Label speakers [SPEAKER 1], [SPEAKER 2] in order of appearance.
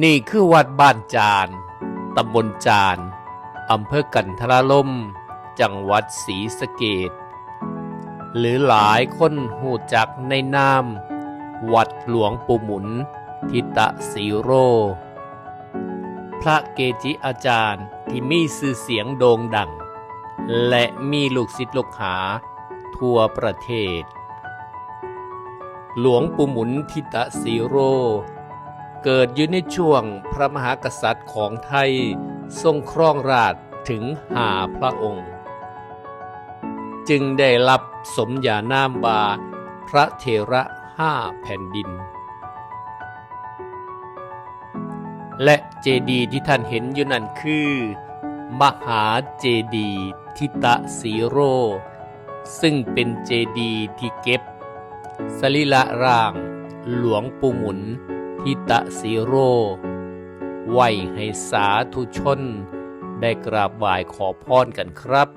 [SPEAKER 1] นี่คือวัดบ้านจาน ตำบลจาน อำเภอกันทรลม จังหวัดศรีสะเกดหรือหลายคนหูจักในนาม วัดหลวงปู่หมุน ทิตะสีโร พระเกจิอาจารย์ที่มีชื่อเสียงโด่งดัง และมีลูกศิษย์ลูกหา ทั่วประเทศ หลวงปู่หมุนทิตะสีโร เกิดอยู่ในช่วงพระมหากษัตริย์ของไทย ทรงครองราชถึงหาพระองค์ จึงได้รับสมญานามว่าพระเทระห้าแผ่นดิน และเจดีย์ที่ท่านเห็นอยู่นั่นคือ มหาเจดีย์ทิตะสีโร ซึ่งเป็นเจดีย์ที่เก็บสรีระร่าง หลวงปู่หมุน ทิตะสีโรไหวให้สาธุชน ได้กราบไหว้ขอพรกันครับ